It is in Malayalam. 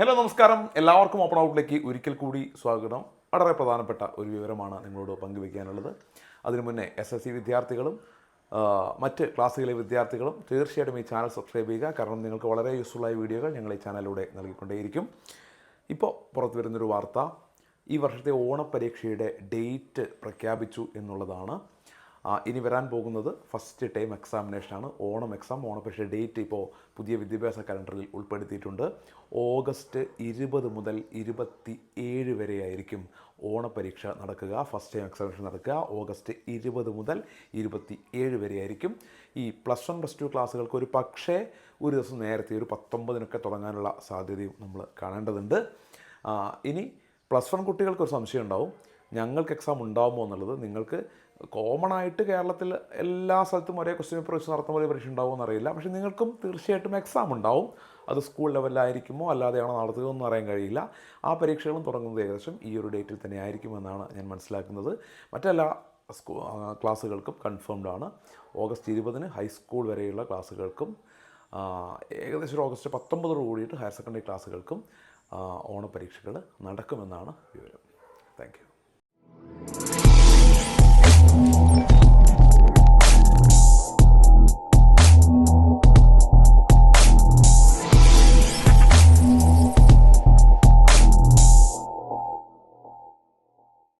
ഹലോ നമസ്കാരം. എല്ലാവർക്കും ഓപ്പൺ ഔട്ടിലേക്ക് ഒരിക്കൽ കൂടി സ്വാഗതം. വളരെ പ്രധാനപ്പെട്ട ഒരു വിവരമാണ് നിങ്ങളോട് പങ്കുവയ്ക്കാനുള്ളത്. അതിനു മുന്നേ എസ് എസ് സി വിദ്യാർത്ഥികളും മറ്റ് ക്ലാസ്സുകളിലെ വിദ്യാർത്ഥികളും തീർച്ചയായിട്ടും ഈ ചാനൽ സബ്സ്ക്രൈബ് ചെയ്യുക. കാരണം നിങ്ങൾക്ക് വളരെ യൂസ്ഫുള്ളായ വീഡിയോകൾ ഞങ്ങൾ ഈ ചാനലിലൂടെ നൽകിക്കൊണ്ടേയിരിക്കും. ഇപ്പോൾ പുറത്തു വരുന്നൊരു വാർത്ത ഈ വർഷത്തെ ഓണപ്പരീക്ഷയുടെ ഡേറ്റ് പ്രഖ്യാപിച്ചു എന്നുള്ളതാണ്. ഇനി വരാൻ പോകുന്നത് ഫസ്റ്റ് ടൈം എക്സാമിനേഷനാണ് ഓണം എക്സാം ഓണപരീക്ഷ ഡേറ്റ് ഇപ്പോൾ പുതിയ വിദ്യാഭ്യാസ കലണ്ടറിൽ ഉൾപ്പെടുത്തിയിട്ടുണ്ട്. ഓഗസ്റ്റ് ഇരുപത് മുതൽ ഇരുപത്തി ഏഴ് വരെയായിരിക്കും ഓണപരീക്ഷ നടക്കുക. ഫസ്റ്റ് ടൈം എക്സാമിനേഷൻ നടക്കുക. ഓഗസ്റ്റ് ഇരുപത് മുതൽ ഇരുപത്തി ഏഴ് വരെയായിരിക്കും. ഈ പ്ലസ് വൺ പ്ലസ് ടു ക്ലാസ്സുകൾക്ക് ഒരു പക്ഷേ ഒരു ദിവസം നേരത്തെ ഒരു പത്തൊമ്പതിനൊക്കെ തുടങ്ങാനുള്ള സാധ്യതയും നമ്മൾ കാണേണ്ടതുണ്ട്. ഇനി പ്ലസ് വൺ കുട്ടികൾക്ക് ഒരു സംശയം ഉണ്ടാവും. ഞങ്ങൾക്ക് എക്സാം ഉണ്ടാകുമോ എന്നുള്ളത് നിങ്ങൾക്ക് കോമൺ ആയിട്ട് കേരളത്തിൽ എല്ലാ സ്ഥലത്തും ഒരേ ക്വസ്റ്റ്യൻ പേപ്പർ വെച്ച് നടത്തുന്ന പോലെ പരീക്ഷ ഉണ്ടാവുമോ എന്നറിയില്ല. പക്ഷേ നിങ്ങൾക്കും തീർച്ചയായിട്ടും എക്സാം ഉണ്ടാവും. അത് സ്കൂൾ ലെവലിലായിരിക്കുമോ അല്ലാതെയാണോ നടത്തുകയെന്ന് അറിയാൻ കഴിയില്ല. ആ പരീക്ഷകളും തുടങ്ങുന്നത് ഏകദേശം ഈ ഒരു ഡേറ്റിൽ തന്നെ ആയിരിക്കുമെന്നാണ് ഞാൻ മനസ്സിലാക്കുന്നത്. മറ്റെല്ലാ സ്കൂ ക്ലാസ്സുകൾക്കും കൺഫേംഡ് ആണ്. ഓഗസ്റ്റ് ഇരുപതിന് ഹൈസ്കൂൾ വരെയുള്ള ക്ലാസ്സുകൾക്കും ഏകദേശം ഒരു ഓഗസ്റ്റ് പത്തൊമ്പതോട് കൂടിയിട്ട് ഹയർ സെക്കൻഡറി ക്ലാസ്സുകൾക്കും ഓണപരീക്ഷകൾ നടക്കുമെന്നാണ് വിവരം. താങ്ക്